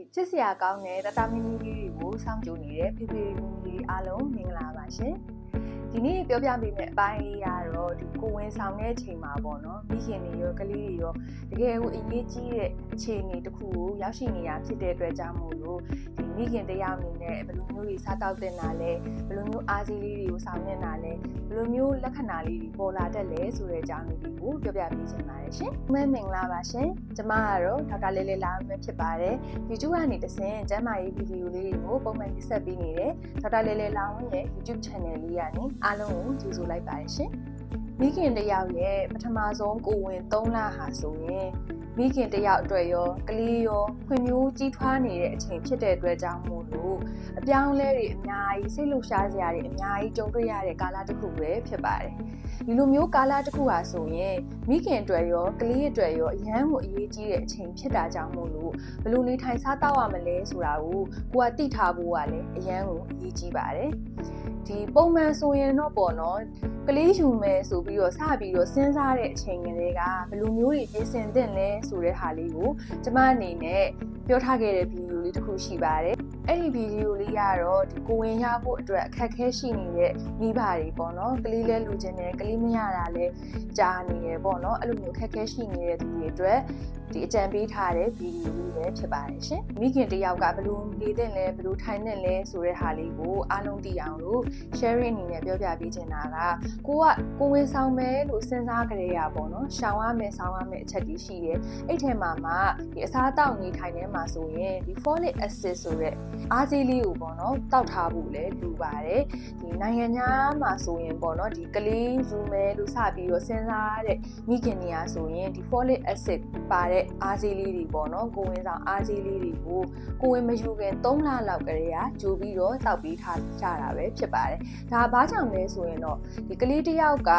ဒီချစ်စရာကောင်းတဲ့တတမီမီလေးတွေကိုစောင့်ကြိုနေတဲ့ဖေဖေမီမီလေးအားလုံးမင်္ဂလာပါရှင် ဒီနေ့ပြောပြပေးမယ့်အပိုင်းလေးကတော့ဒီကိုဝင်ဆောင်တဲ့အချိန်မှာပေါ့နော်မိခင်တွေရောကလေးတွေရောတကယ်ကိုအရေးကြီးတဲ့အခြေအနေတစ်ခုကိုရောက်ရှိနေတာဖြစ်တဲ့အတွက်ကြောင့်မို့လို့ဒီမိခင်တယောက်အနေနဲ့ဘယ်လိုမျိုးတွေစားတောက်တင်တာလဲဘယ်လိုမျိုးအားစီးလေးတွေကိုဆောင်နေတာလဲဘယ်လိုမျိုးလက္ခဏာလေးတွေပေါ်လာတတ်လဲဆိုတဲ့အကြောင်းလေးကိုပြောပြပေးချင်ပါတယ်ရှင်။မင်္ဂလာပါရှင်။ကျမကတော့ဒေါက်တာလေးလေးလာမယ်ဖြစ်ပါတယ်။ YouTube ကနေတဆင့်ကျမ်းမာရေးဗီဒီယိုလေးတွေကိုပုံမှန်ပြဆက်ပေးနေတဲ့ဒေါက်တာလေးလေးလာဝင်းရဲ့ YouTube Channel လေးကနေအားလုံးကိုကြိုဆိုလိုက်ပါတယ်ရှင်။မိခင်တယောက်ရဲ့ပထမဆုံးကိုဝင်3လဟာဆိုရင်မိခင်တယောက်အတွက်ရောကလေးရောဖွံ့ဖြိုးကြီးထွားနေတဲ့အချိန်ဖြစ်တဲ့အတွက်ကြောင့်မို့လို့အပြောင်းအလဲတွေအများကြီးစိတ်လှုပ်ရှားစရာတွေအများကြီးကြုံတွေ့ရတဲ့ကာလတစ်ခုပဲဖြစ်ပါတယ်ဒီလိုမျိုးကာလတစ်ခုဟာဆိုရင်မိခင်အတွက်ရောကလေးအတွက်ရောအရန်ကိုအရေးကြီးတဲ့အချိန်ဖြစ်တာကြောင့်မို့လို့ဘယ်လိုနေထိုင်စားသောက်ရမလဲဆိုတာကိုကိုကသိထားဖို့ကလည်းအရန်ကိုအရေးကြီးပါတယ် ဒီပုံမှန်ဆိုရင်တော့ပေါ့နော်ကလေးယူမယ်ဆိုပြီးတော့စပြီးတော့စဉ်းစားတဲ့အချိန်ကလေးကဘယ်လိုမျိုးတွေပြင်ဆင်သင့်လဲဆိုတဲ့ဟာလေးကိုကျမအနေနဲ့ပြောထားခဲ့တဲ့ဗီဒီယိုလေးတစ်ခုရှိပါတယ်အဲ့ဒီဗီဒီယိုလေးကတော့ဒီကိုဝင်ရဖို့အတွက်အခက်အခဲရှိနေတဲ့မိဘတွေပေါ့နော်ကလေးလဲလူချင်းတယ်ကလေးမရတာလဲကြားနေရပေါ့နော်အဲ့လိုမျိုးအခက်အခဲရှိနေတဲ့သူတွေအတွက် ဒီအကြံပေးထားတဲ့ဗီဒီယိုလေးပဲဖြစ်ပါတယ်ရှင်မိခင်တယောက်ကဘယ်လိုနေတဲ့လဲဘယ်လိုထိုင်နေလဲဆိုတဲ့ဟာလေးကိုအားလုံးသိအောင်လို့ sharing အနေနဲ့ပြောပြပေးချင်တာကကိုကကိုဝင်ဆောင်မယ်လို့စဉ်းစားကြရပေါ့နော်ရှောင်ရမယ်ဆောင်ရမယ်အချက်တွေရှိတယ်အဲ့ထဲမှာမှဒီအစားအသောက်နေထိုင်နေမှာဆိုရင်ဒီ folic acid ဆိုတဲ့အားကြီးလေးကိုပေါ့နော်တောက်ထားဖို့လည်းလိုပါတယ်ဒီနိုင်ငံခြားမှာဆိုရင်ပေါ့နော်ဒီကလေးယူမယ်လို့စပြီးတော့စဉ်းစားတဲ့မိခင်နေရာဆိုရင်ဒီ folic acid ပါတဲ့အားကြီးလေးတွေပေါ့နော်ကိုဝင်ဆောင်အားကြီးလေးတွေကိုကိုဝင်မယူခင်3လလောက်ကလေးကဂျိုပြီးတော့တောက်ပြီးထားကြတာပဲဖြစ်ပါတယ်ဒါဘာကြောင့်လဲဆိုရင်တော့ဒီကလေးတစ်ယောက်က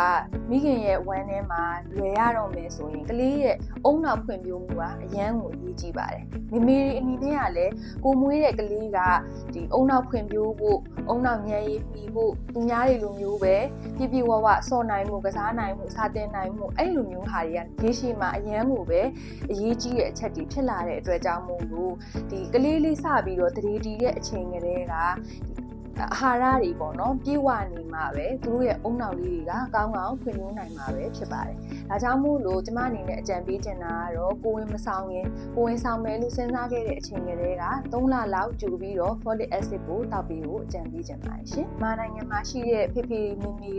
မိခင်ရဲ့ဝမ်းထဲမှာလွယ်ရတော့မယ်ဆိုရင်ကလေးရဲ့အုံနောက်ဖွံ့ဖြိုးမှုကအရန်ကိုအရေးကြီးပါတယ်မိမိအနေနဲ့ကလည်းကိုမွေးတဲ့ကလေးကဒီအုံနောက်ဖွံ့ဖြိုးဖို့အုံနောက်ဉာဏ်ရည်ပြီးဖို့သူများတွေလိုမျိုးပဲပြပြဝဝစော်နိုင်မှုကစားနိုင်မှုစာတင်နိုင်မှုအဲ့လိုမျိုးဟာတွေကရေရှည်မှာအရန်ကိုပဲအရေးကြီးတဲ့အချက်တွေဖြစ်လာတဲ့အတွက်ကြောင့်မို့လို့ဒီကလေးလေးစပြီးတော့တရေတီတဲ့အချိန်ကလေးကအာဟာရတွေပေါ့နော်ပြေဝနေမှာပဲသူတို့ရဲ့အုံနောက်လေးတွေကကောင်းကောင်းဖွံ့ဖြိုးနိုင်မှာပဲဖြစ်ပါတယ်။ဒါကြောင့်မို့လို့ကျမအနေနဲ့အကြံပေးချင်တာကတော့ကိုဝင်မဆောင်ရင်ကိုဝင်ဆောင်မယ်လို့စဉ်းစားခဲ့တဲ့အချိန်ကလေးက3လလောက်ကြိုပြီးတော့ folic acid ကိုတောက်ပေးဖို့အကြံပေးချင်ပါတယ်ရှင်။မာနိုင်ငံမှာရှိတဲ့ဖေဖေမီမီ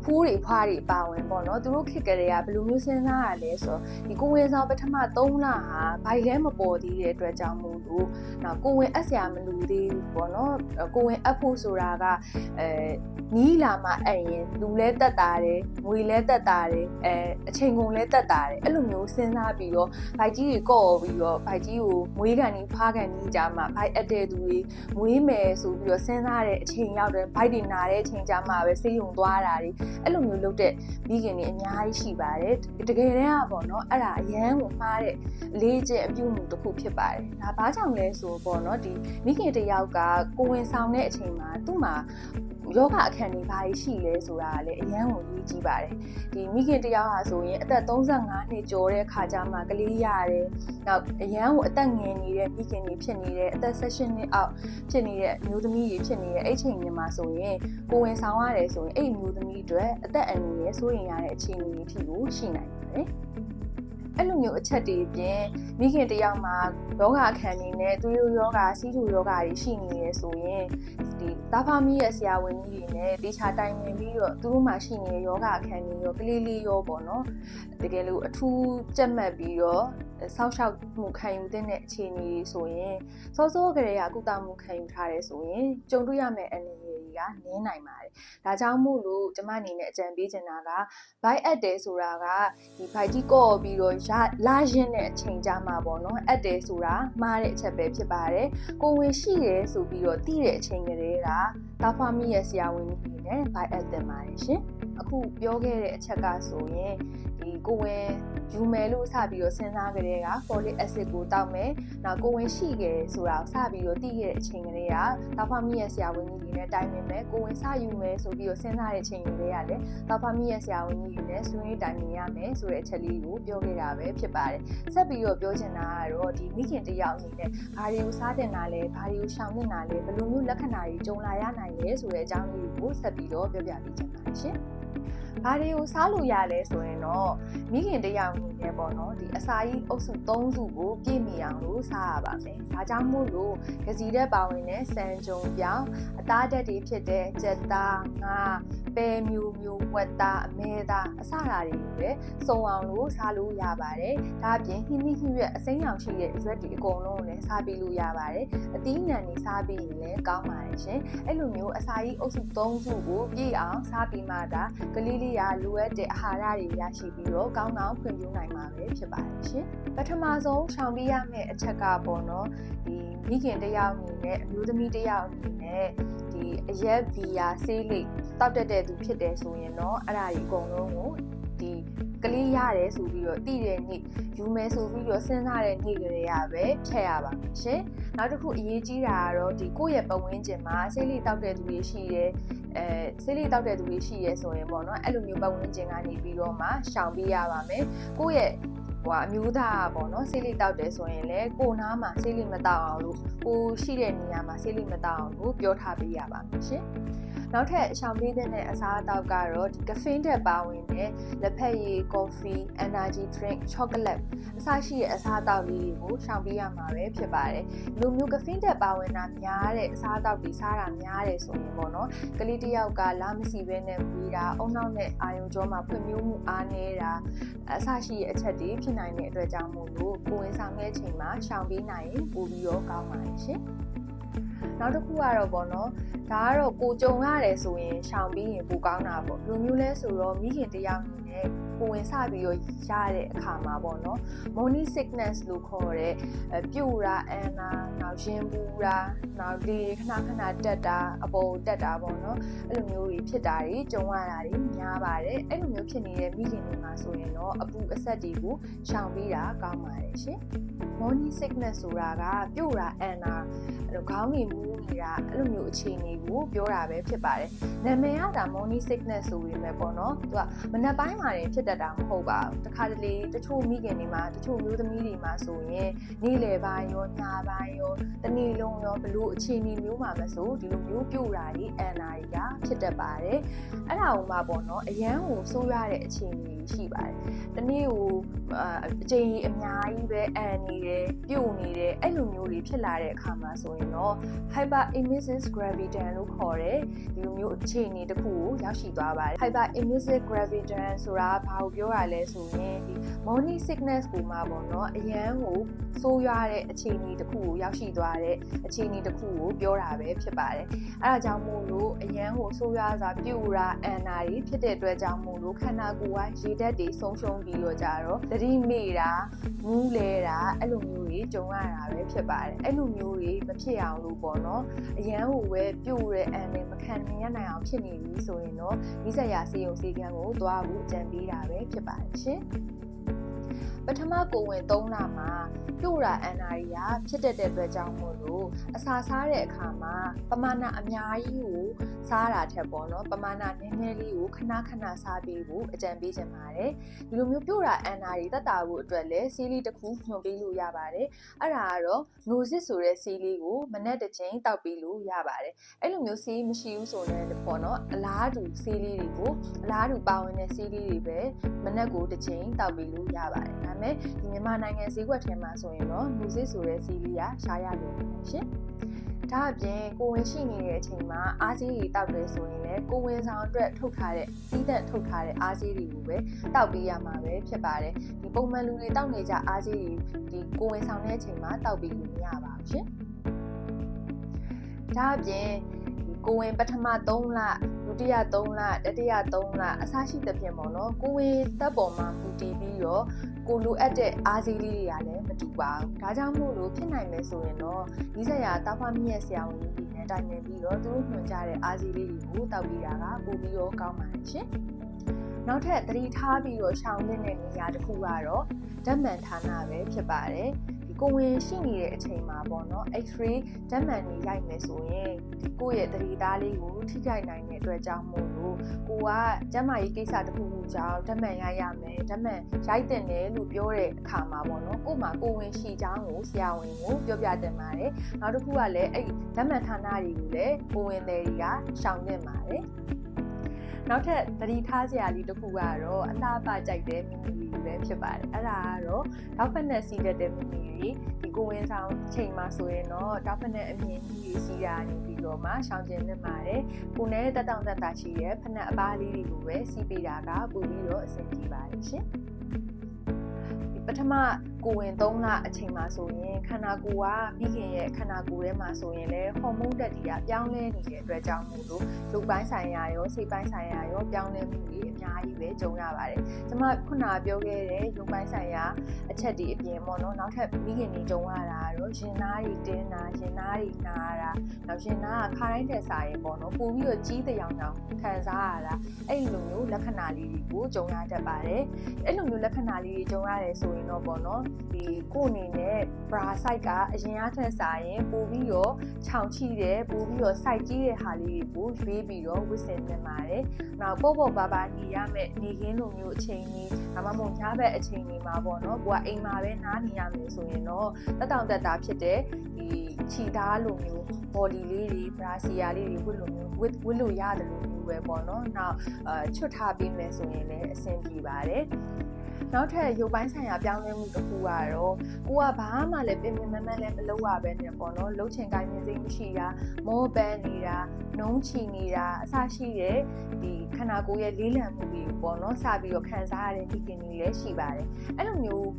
အဖိုးတွေဖွားတွေပါဝင်ပေါ့နော်သူတို့ခက်ကလေးကဘယ်လိုမျိုးစဉ်းစားရလဲဆိုတော့ဒီကိုဝင်ဆောင်ပထမ3လဟာဘိုင်လဲမပေါ်သေးတဲ့အတွက်ကြောင့်မို့လို့နော်ကိုဝင်အပ်ဆရာမလူသေးဘူးပေါ့နော်ကိုဝင်အပ်ဖို့ဆိုတာကအဲ နီးလာမှအဲ့ရင်လူလဲတက်တာတယ်ငွေလဲတက်တာတယ်အဲအချိန်ကုန်လဲတက်တာတယ်အဲ့လိုမျိုးစဉ်းစားပြီးတော့ဘိုက်ကြီးတွေကော့ပြီးတော့ဘိုက်ကြီးကိုမွေးကန်ကြီးဖားကန်ကြီးကြမှာဘိုက်အပ်တဲ့သူတွေမွေးမယ်ဆိုပြီးတော့စဉ်းစားတဲ့အချိန်ရောက်တယ်ဘိုက်တွေနာတဲ့အချိန်ကြမှာပဲဆေးရုံသွားတာတွေအဲ့လိုမျိုးလုပ်တဲ့မိခင်တွေအများကြီးရှိပါတယ်တကယ်တမ်းကပေါ့နော်အဲ့ဒါအရန်ကိုမှားတဲ့လေးကျအပြုမှုတစ်ခုဖြစ်ပါတယ်ဒါဘာကြောင့်လဲဆိုပေါ့နော်ဒီမိခင်တယောက်ကကိုဝင်ဆောင်တဲ့အချိန်မှာသူ့မှာ ယောဂအခန့်တွေဘာတွေရှိလဲဆိုတာကလည်းအရန်ကိုရေးကြည့်ပါတယ်ဒီမိခင်တယောက်ဟာဆိုရင်အသက်35နှစ်ကျော်တဲ့ခါကျမှကလေးရတယ်နောက်အရန်ကိုအသက်ငယ်နေတဲ့မိခင်တွေဖြစ်နေတဲ့အသက်16နှစ်အောက်ဖြစ်နေတဲ့အမျိုးသမီးတွေဖြစ်နေတဲ့အဲ့ချိန်တွေမှာဆိုရင်ကိုဝင်ဆောင်ရတယ်ဆိုရင်အဲ့အမျိုးသမီးတွေအသက်အန္တရာယ်စိုးရိမ်ရတဲ့အခြေအနေတွေအထိကိုရှိနိုင်ပါတယ် အဲ့လိုမျိုးအချက်တွေပြင်မိခင်တယောက်မှာယောဂခံနေနဲ့သူတို့ယောဂစီးသူယောဂတွေရှိနေရဆိုရင်ဒီသားဖားမီးရဲ့ဆရာဝန်ကြီးတွေနဲ့တေချာတိုင်ပင်ပြီးတော့သူတို့မှာရှိနေတဲ့ယောဂခံနေရောကလေးလေးရောပေါ့နော်တကယ်လို့အထူးကြက်မှတ်ပြီးတော့ဆောက်ရှောက်မှုခံယူတဲ့အခြေအနေဆိုရင်စောစောကလေးကကုသမှုခံယူထားတယ်ဆိုရင်ကြုံတွေ့ရမယ့်အနေအထား တွေကနင်းနိုင်ပါတယ်။ဒါကြောင့်မို့လို့ကျမအနေနဲ့အကြံပေးချင်တာက buy at တယ်ဆိုတာကဒီ buy ကြီးကော့ပြီးတော့လာရင်တဲ့အချိန်ကြမှာပေါ့နော်။ at တယ်ဆိုတာမှားတဲ့အချက်ပဲဖြစ်ပါတယ်။ကိုဝင်ရှိတယ်ဆိုပြီးတော့တည်တဲ့အချိန်ကလေးကတာဖာမီရဲ့ဆရာဝန်ကြီးတွေနဲ့ buy at တင်ပါတယ်ရှင်။အ ခုခုပြောခဲ့တဲ့အချက်ကဆိုရင်ဒီကိုဝင်ယူမယ်လို့စပြီးတော့စဉ်းစားကြတဲ့က folic acid ကိုတောက်မယ်။နောက်ကိုဝင်ရှိခဲ့ဆိုတာကိုစပြီးတော့သိခဲ့တဲ့အချိန်ကလေးကတောက်ဖမီရဲ့ဆရာဝန်ကြီးတွေနဲ့တိုင်ပင်မယ်။ကိုဝင်စယူမယ်ဆိုပြီးတော့စဉ်းစားတဲ့အချိန်ကလေးကလည်းတောက်ဖမီရဲ့ဆရာဝန်ကြီးတွေနဲ့ဆွေးနွေးတိုင်ပင်ရမယ်ဆိုတဲ့အချက်လေးကိုပြောခဲ့တာပဲဖြစ်ပါတယ်။ဆက်ပြီးတော့ပြောချင်တာကတော့ဒီမိခင်တယောက်အနေနဲ့ဘာတွေကိုစားတင်တာလဲဘာတွေကိုရှောင်နေတာလဲဘယ်လိုမျိုးလက္ခဏာတွေကြုံလာရနိုင်လဲဆိုတဲ့အကြောင်းလေးကိုဆက်ပြီးတော့ပြောပြပေးချင်ပါတယ်ရှင်။ ဘာတွေကိုစားလို့ရလဲဆိုရင်တော့မိခင်တယောက်အနေ နဲ့ပေါ့နော်ဒီအစာကြီးအုပ်စု၃စုကိုပြည့်မီအောင်လို့စားရပါမယ်။ဒါကြောင့်မို့လို့ကစီတဲ့ပါဝင်တဲ့စံကြုံပြောင်းအသားဓာတ်တွေဖြစ်တဲ့ကြက်သားငါပဲမျိုးမျိုးဝက်သားအမဲသားအစတာတွေကိုလည်းစုံအောင်လို့စားလို့ရပါတယ်။ဒါအပြင်ဟင်းသီးဟင်းရွက်အစိမ်းရောင်ရှိတဲ့ရွက်တွေအကုန်လုံးကိုလည်းစားပြီးလို့ရပါတယ်။အသီးနှံတွေစားပြီးရင်လည်းကောင်းပါတယ်ရှင်။အဲ့လိုမျိုးအစာကြီးအုပ်စု၃စုကိုပြည့်အောင်စားပြီးမှဒါကလေးလေးရလိုအပ်တဲ့အာဟာရတွေရရှိပြီးတော့ကောင်းကောင်းဖွံ့ဖြိုးနိုင်မှာပဲဖြစ်ပါတယ်ရှင်။ပထမဆုံးရှောင်ပြရမယ့်အချက်ကပေါ့နော်ဒီမိခင်တယောက်အနေနဲ့အမျိုးသမီးတယောက်အနေနဲ့ဒီအရက်ဗီယာဆေးလိပ်တောက်တက်တဲ့သူဖြစ်တယ်ဆိုရင်တော့အဲ့ဒါကြီးအကုန်လုံးကိုဒီကလေးရတယ်ဆိုပြီးတော့တည်တဲ့နေ့ယူမယ်ဆိုပြီးတော့စဉ်းစားတဲ့နေ့ကလေးရပဲဖြတ်ရပါမယ်ရှင်။ နောက်တစ်ခုအရေးကြီးတာကတော့ဒီကိုယ့်ရဲ့ပတ်ဝန်းကျင်မှာဆေးလိပ်တောက်တဲ့သူတွေရှိတယ်။အဲဆေးလိပ်တောက်တဲ့သူတွေရှိရဲဆိုရင်ပေါ့နော်အဲ့လိုမျိုးပတ်ဝန်းကျင်ကနေပြီးတော့မှရှောင်ပေးရပါမယ်။ကိုယ့်ရဲ့ ဟိုအမျိုးသားပေါ့နော်ဆေးလိတောက်တယ်ဆိုရင်လည်းကိုနားမှာဆေးလိမတောက်အောင်လို့ကိုရှိတဲ့နေရာမှာဆေးလိမတောက်အောင်လို့ပြောထားပေးရပါမယ်ရှင်နောက်ထပ်ရှောင်ပေးတဲ့အစားအသောက်ကတော့ဒီ caffeine တက်ပါဝင်တဲ့လက်ဖက်ရည် coffee energy drink chocolate အစရှိတဲ့အစားအသောက်လေးတွေကိုရှောင်ပေးရမှာပဲဖြစ်ပါတယ်လူမျိုး caffeine တက်ပါဝင်တာများတဲ့အစားအသောက်တွေစားတာများတယ်ဆိုရင်ပေါ့နော်ကလေးတစ်ယောက်ကလာမစီဘဲနဲ့ဝေးတာအုံနောက်နဲ့အာယုံကြောမှာဖွံ့ဖြိုးမှုအားနည်းတာအစရှိတဲ့အချက်တွေဖြစ်နိုင်တဲ့အတွက်ကြောင့်မို့လို့ကိုယ်ဝင်ဆောင်တဲ့အချိန်မှာရှောင်ပေးနိုင်ရင်ပိုပြီးတော့ကောင်းပါတယ်ရှင်နောက်တစ်ခုကတော့ပေါ့နော်ဒါကတော့ကိုကြုံရတယ်ဆိုရင်ရှောင်ပြီးရင်ပိုကောင်းတာပေါ့လူမျိုးလဲဆိုတော့မိခင်တယောက်အနေနဲ့ ကိုဝင်စပြီးတော့ရတဲ့အခါမှာပေါ့နော် morning sickness လို့ခေါ်တဲ့ပြုတ်တာအန်နာနောက်ရင်ပူတာနောက်ဒီခဏခဏတက်တာအပေါ်တက်တာပေါ့နော်အဲ့လိုမျိုးတွေဖြစ်တာတွေကြုံရတာတွေများပါတယ်အဲ့လိုမျိုးဖြစ်နေတဲ့မိခင်တွေမှာဆိုရင်တော့အပူအဆက်တွေကိုရှောင်ပြီးတာကောင်းပါတယ်ရှင် morning sickness ဆိုတာကပြုတ်တာအန်နာအဲ့လိုခေါင်းကြီးမူးနေတာအဲ့လိုမျိုးအခြေအနေကိုပြောတာပဲဖြစ်ပါတယ်နာမည်ကဒါ morning sickness ဆိုပေမဲ့ပေါ့နော်သူကမနက်ပိုင်းမှာနေဖြစ်တတ်တာမဟုတ်ပါဘူးတခါတလေတချို့မိခင်တွေမှာတချို့မျိုးသမီးတွေမှာဆိုရင်နေ့လယ်ပိုင်းရောညပိုင်းရောတနေ့လုံးရောဘလို့အခြေအနေမျိုးမှာမဆိုဒီလိုမျိုးပြုတ်တာတွေအန်နာတွေကဖြစ်တတ်ပါတယ်အဲ့ဒါကိုမှပေါ့နော်အရန်ကိုစိုးရတဲ့အခြေအနေရှိပါတယ်တနေ့ကို အချိန်အများကြီးပဲအန်နေတယ်ပြုတ်နေတယ်အဲ့လိုမျိုးတွေဖြစ်လာတဲ့အခါမှာဆိုရင်တော့ hyperemesis gravidan လို့ခေါ်တဲ့ဒီလိုမျိုးအခြေအနေတစ်ခုကိုရောက်ရှိသွားပါတယ် hyperemesis gravidan ဆိုတာဘာကိုပြောတာလဲဆိုရင်ဒီ morning sickness ကိုမှပေါ့နော်အရန်ကိုစိုးရွားတဲ့အခြေအနေတစ်ခုကိုရောက်ရှိသွားတဲ့အခြေအနေတစ်ခုကိုပြောတာပဲဖြစ်ပါတယ်အဲဒါကြောင့်မို့လို့အရန်ကိုစိုးရွားစွာပြူတာအန်နာတွေဖြစ်တဲ့အတွက်ကြောင့်မို့လို့ခန္ဓာကိုယ်ကရေဓာတ်တွေဆုံးရှုံးပြီးတော့ကြတော့သတိမေ့တာမူးလဲတာအဲ့လိုမျိုးတွေကြုံရတာပဲဖြစ်ပါတယ်အဲ့လိုမျိုးတွေမဖြစ်အောင်လို့ပေါ့နော်အရန်ကိုပဲပြူတဲ့အန်နဲ့မခံနိုင်ရနိုင်အောင်ဖြစ်နေပြီဆိုရင်တော့ဒီဆက်ရစေုံစေကန်းကိုသွားဖို့အကြံပေးတာပဲဖြစ်ပါတယ်ရှင် ပထမကိုဝင်3လမှာပြို့တာအန်နာရီကဖြစ်တတ်တဲ့အတွက်ကြောင့်မို့လို့အစာစားတဲ့အခါမှာပမာဏအများကြီးကိုစားတာထက်ပေါ့နော်ပမာဏနည်းနည်းလေးကိုခဏခဏစားပေးဖို့အကြံပေးချင်ပါတယ်ဒီလိုမျိုးပြို့တာအန်နာရီတက်တာဖို့အတွက်လည်းစီးလီတစ်ခုညွှန်ပေးလို့ရပါတယ်အဲ့ဒါကတော့နိုစစ်ဆိုတဲ့စီးလီကိုမနေ့တစ်ချိန်တောက်ပေးလို့ရပါတယ်အဲ့လိုမျိုးစီးမရှိဘူးဆိုရင်ပေါ့နော်အလားတူစီးလီတွေကိုအလားတူပါဝင်တဲ့စီးလီတွေပဲမနေ့ကိုတစ်ချိန်တောက်ပေးလို့ရပါတယ်ဒါပေမဲ့ဒီမြန်မာနိုင်ငံဈေးကွက်ထဲမှာဆိုရင်တော့မူစစ်ဆိုတဲ့စီးလီကရှားရတယ်ရှင်ဒါအပြင်ကိုဝင်ရှိနေတဲ့အချိန်မှာအားစီးတွေတောက်တယ်ဆိုရင်လည်းကိုဝင်ဆောင်အတွက်ထုတ်ထားတဲ့စီးသက်ထုတ်ထားတဲ့အားစီးတွေကိုပဲတောက်ပေးရမှာပဲဖြစ်ပါတယ်ဒီပုံမှန်လူတွေတောက်နေကြအားစီးတွေဒီကိုဝင်ဆောင်တဲ့အချိန်မှာတောက်ပေးလို့မရပါဘူးရှင်ဒါအပြင်ကိုဝင်ပထမ3လဒု တိယ3လတတိယ3လအစရှိသဖြင့်ပေါ့နော်ကိုဝင်တပ်ပေါ်မှာမူတည်ပြီးတော့ကိုလိုအပ်တဲ့အားစီးလေးတွေကလည်းမတူပါဘူးဒါကြောင့်မို့လို့ဖြစ်နိုင်မယ်ဆိုရင်တော့ဒီဆက်ရာတာဖွားမြင့်ရဲ့ဆရာဝန်ကြီးတွေနဲ့တိုင်ပင်ပြီးတော့သူတို့ညွှန်ကြားတဲ့အားစီးလေးတွေကိုတောက်ပြီးတာကပိုပြီးတော့ကောင်းပါတယ်ရှင်နောက်ထပ်သတိထားပြီးတော့ရှောင်တဲ့နေရာတစ်ခုကတော့ဓာတ်မှန်ဌာနပဲဖြစ်ပါတယ်ဒီ ကိုဝင်ရှိနေတဲ့အချိန်မှာပေါ့နော် X-ray ဓာတ်မှန်ကြီးရိုက်မယ်ဆိုရင်ဒီကိုယ့်ရဲ့သတိသားလေးကိုထိခိုက်နိုင်တဲ့အတွက်ကြောင့်မို့လို့ကိုကကျန်းမာရေးကိစ္စတစ်ခုခုကြောင့်ဓာတ်မှန်ရိုက်ရမယ်ဓာတ်မှန်ရိုက်တင်တယ်လို့ပြောတဲ့အခါမှာပေါ့နော်ကို့မှာကိုဝင်ရှိချောင်းကိုဆရာဝန်ကိုပြောပြတင်ပါတယ်နောက်တစ်ခုကလည်းအဲ့ဓာတ်မှန်ဌာနတွေကိုလည်းကိုဝင်တယ်တွေကရှောင်တင်ပါတယ် နောက်ထပ်သတိထားစရာလေးတစ်ခုကတော့အလှပကြိုက်တဲ့မီမီလေးပဲဖြစ်ပါတယ်အဲ့ဒါကတော့တောက်ဖက်နဲ့စီးတတ်တဲ့မီမီလေးဒီကိုဝင်ဆောင်ချိန်မှာဆိုရင်တော့တောက်ဖက်နဲ့အမြင့်ကြီးစီးတာနေပြီးတော့မှရှောင်ကျင်နေပါတယ်ကိုနဲ့တက်တောင့်တက်တာရှိရဲ့ဖက်နဲ့အပားလေးတွေကိုပဲစီးပေးတာကပိုပြီးတော့အဆင်ပြေပါတယ်ရှင် ပထမကိုဝင်3လအချိန်မှာဆိုရင်ခန္ဓာကိုယ်ကမိခင်ရဲ့ခန္ဓာကိုယ်ထဲမှာဆိုရင်လည်းဟော်မုန်းတက်တွေကပြောင်းလဲနေတဲ့အတွက်ကြောင့်မို့လို့ရုပ်ပိုင်းဆိုင်ရာရောစိတ်ပိုင်းဆိုင်ရာရောပြောင်းလဲမှုတွေအများကြီးပဲကြုံရပါတယ်။ကျွန်မခုနပြောခဲ့တဲ့ရုပ်ပိုင်းဆိုင်ရာအချက်တွေအပြင်ပေါ့နော်နောက်ထပ်မိခင်တွေကြုံရတာတော့ရင်သားတွေတင်းတာရင်သားတွေနာတာနောက်ရင်သားကခါတိုင်းတက်စားရင်ပေါ့နော်ပို့ပြီးတော့ကြီးတဲ့ရောင်ကြောင်ခံစားရတာအဲ့လိုမျိုးလက္ခဏာလေးတွေကိုကြုံရတတ်ပါတယ်။အဲ့လိုမျိုးလက္ခဏာလေးတွေကြုံရတယ်ဆိုရင်တော့ပေါ့နော်ဒီကိုအနေနဲ့ bra site ကအရင်အထက်စားရင်ပိုပြီးတော့ခြောင်ချိတယ်ပိုပြီးတော့ site ကြီးတဲ့ဟာလေးတွေကိုရွေးပြီးတော့ဝစ်စင်နေပါတယ်။နောက်ပေါ့ပေါ့ပါပါနေရမယ်နေခင်းလိုမျိုးအချိန်ကြီးဒါမှမဟုတ်ညဘက်အချိန်ကြီးမှာပေါ့နော်ကိုကအိမ်မှာပဲနားနေရမယ်ဆိုရင်တော့တက်တောင်တက်တာဖြစ်တဲ့ဒီခြီသားလိုမျိုး body လေးတွေ bra စီယာလေးတွေဝတ်လိုမျိုးဝတ်ဝတ်လို့ရတယ်လို့မျိုးပဲပေါ့နော်။နောက်အချွတ်ထားပြီးမယ်ဆိုရင်လည်းအဆင်ပြေပါတယ်။ နောက်ထပ်ရုပ်ပိုင်းဆိုင်ရာပြောင်းလဲမှုတစ်ခုကတော့ကိုကဘာမှလည်းပြင်ပြင်မမလည်းမလုပ်ရပဲနဲ့ပေါ့နော်လှုပ်ချင်ကိုင်းနေစိမရှိတာမောပန်းနေတာနှုံးချီနေတာအစရှိတဲ့ဒီခန္ဓာကိုယ်ရဲ့လေးလံမှုတွေပေါ့နော်စပြီးတော့ခံစားရတဲ့ဒီကင်တွေလည်းရှိပါတယ်အဲ့လိုမျိုး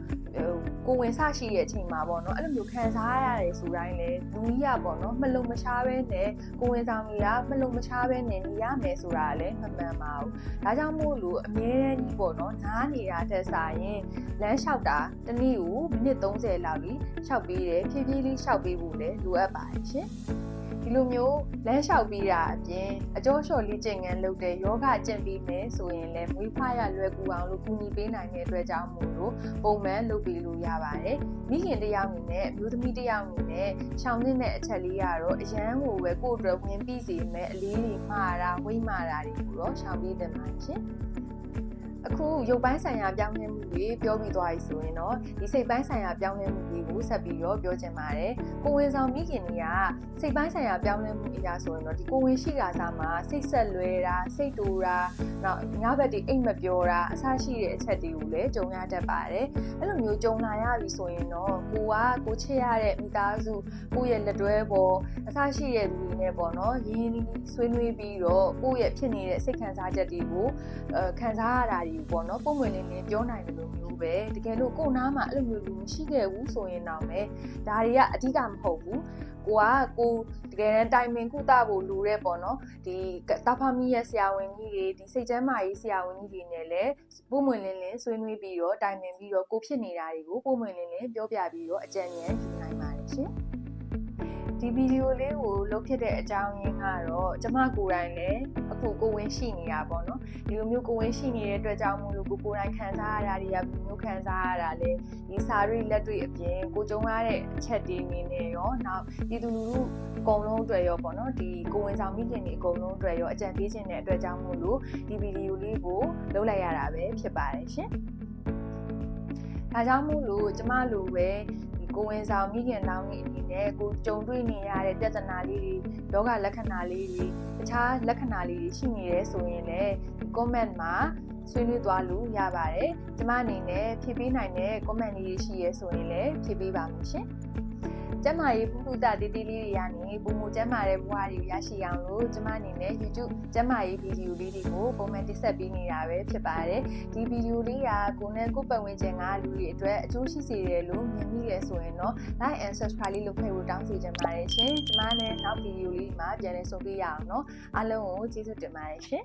ကိုဝင်စရှိတဲ့အချိန်မှာပေါ့နော်အဲ့လိုမျိုးခံစားရတယ်ဆိုတိုင်းလေလူကြီးကပေါ့နော်မလုံမရှားပဲနဲ့ကိုဝင်ဆောင်ကြီးကမလုံမရှားပဲနဲ့နေရမယ်ဆိုတာလည်းမမှန်ပါဘူးဒါကြောင့်မို့လို့အမြဲတမ်းကြီးပေါ့နော်နားနေတာတက်စားရင်လမ်းလျှောက်တာတနည်းကိုမိနစ်30လောက်လေးလျှောက်ပေးတယ်ဖြည်းဖြည်းလေးလျှောက်ပေးဖို့လည်းလိုအပ်ပါတယ်ရှင်ဒီလိုမျိုးလမ်းလျှောက်ပြီးတာအပြင်အကျော်လျှော်လေးကျင့်ငန်းလုပ်တဲ့ယောဂကျင့်ပြီးမယ်ဆိုရင်လည်းမွေးဖွားရလွယ်ကူအောင်လို့ကူညီပေးနိုင်တဲ့အတွက်ကြောင့်မို့လို့ပုံမှန်လုပ်ပေးလို့ရပါတယ်မိခင်တယောက်အနေနဲ့အမျိုးသမီးတယောက်အနေနဲ့ရှောင်တဲ့အချက်လေးကတော့အရန်ကိုပဲကိုယ့်အတွက်ဝင်ပြီးစီမယ်အလေးတွေမှားတာဝိမှားတာတွေကိုတော့ရှောင်ပြီးတင်ပါရှင် အခုရုပ်ပိုင်းဆိုင်ရာပြောင်းလဲမှုတွေပြောပြီးသွားပြီဆိုရင်တော့ဒီစိတ်ပိုင်းဆိုင်ရာပြောင်းလဲမှု တွေကိုဆက်ပြီးတော့ပြောချင်ပါတယ်။ကိုဝင်ဆောင်မိခင်တွေကစိတ်ပိုင်းဆိုင်ရာပြောင်းလဲမှုအရာဆိုရင်တော့ဒီကိုဝင်ရှိတာစားမှာစိတ်ဆက်လွဲတာစိတ်တူတာနောက်ညဘက်တွေအိတ်မပြောတာအဆရှိတဲ့အချက်တွေကိုလည်းကြုံရတတ်ပါတယ်။အဲ့လိုမျိုးကြုံလာရပြီဆိုရင်တော့ကိုကကိုချစ်ရတဲ့မိသားစုကိုရဲ့လက်တွဲပေါ်အဆရှိတဲ့လူတွေနဲ့ပေါ့နော်ရင်းရင်းနှီးနှီးဆွေးနွေးပြီးတော့ကိုရဲ့ဖြစ်နေတဲ့စိတ်ခံစားချက်တွေကိုအဲခံစားရတာတွေကိုပေါ့နော်ပုံမှန်လေးလေးပြောနိုင်တယ်လို့မျိုး ပဲတကယ်လို့ကိုနားမှာအဲ့လိုမျိုးလူမရှိခဲ့ဘူးဆိုရင်တော့ပဲဒါတွေကအဓိကမဟုတ်ဘူးကိုကကိုတကယ်တမ်းတိုင်ပင်ကုသဖို့လူရဲပေါ့နော်ဒီတာဖာမီရဲ့ဆရာဝန်ကြီးတွေဒီစိတ်ကျန်းမာရေးဆရာဝန်ကြီးတွေနဲ့လည်းပုံမှန်လင်းလင်းဆွေးနွေးပြီးတော့တိုင်ပင်ပြီးတော့ကိုဖြစ်နေတာတွေကိုပုံမှန်လင်းလင်းပြောပြပြီးတော့အကြံဉာဏ်ယူနိုင်ပါတယ်ရှင် ဒီဗီဒီယိုလေးကိုလုပ်ဖြစ်တဲ့အကြောင်းရင်းကတော့ကျမကိုယ်တိုင်လည်းအခုကိုဝင်ရှိနေတာပေါ့နော်ဒီလိုမျိုးကိုဝင်ရှိနေတဲ့အတွက်ကြောင့်မို့လို့ကိုကိုယ်တိုင်ခံစားရတာတွေကဘယ်မျိုးခံစားရတာလဲဒီစာရိလက်တွေအပြင်ကိုကြုံရတဲ့အချက်တွေနေနေရောနောက်ဒီသူလူလူအကုန်လုံးအတွက်ရောပေါ့နော်ဒီကိုဝင်ဆောင်မိခင်တွေအကုန်လုံးအတွက်ရောအကြံပေးခြင်းတဲ့အတွက်ကြောင့်မို့လို့ဒီဗီဒီယိုလေးကိုလုပ်လိုက်ရတာပဲဖြစ်ပါတယ်ရှင်ဒါကြောင့်မို့လို့ကျမလိုပဲ ကိုဝင်ဆောင်မိခင်လောင်းကြီးအနေနဲ့ကိုကြုံတွေ့နေရတဲ့ပြဿနာလေးတွေယောဂလက္ခဏာလေးတွေတခြားလက္ခဏာလေးတွေရှိနေတယ်ဆိုရင်လည်း comment မှာဆွေးနွေးသွားလို့ရပါတယ်။ကျမအနေနဲ့ဖြည့်ပေးနိုင်တဲ့ comment လေးတွေရှိရဲဆိုရင်လည်းဖြည့်ပေးပါမယ်ရှင်။ ကျမရေးပုထုတတေးသေးလေးတွေကနေပုံမကျမတဲ့ဘဝတွေရရှိအောင်လို့ကျမအနေနဲ့ YouTube ကျမရေးဗီဒီယိုလေးတွေကိုပုံမှန်တင်ဆက်ပေးနေတာပဲဖြစ်ပါတယ်ဒီဗီဒီယိုလေးကကိုနဲ့ကိုပတ်ဝန်းကျင်ကလူတွေအတွက်အကျိုးရှိစေတယ်လို့မြင်မိရဆိုရင်တော့ like and subscribe လေးလုပ်ခဲ့ဖို့တောင်းဆိုချင်ပါတယ်ရှင်ကျမနဲ့နောက်ဗီဒီယိုလေးမှာပြန်လည်ဆုံတွေ့ရအောင်เนาะအားလုံးကိုကျေးဇူးတင်ပါတယ်ရှင်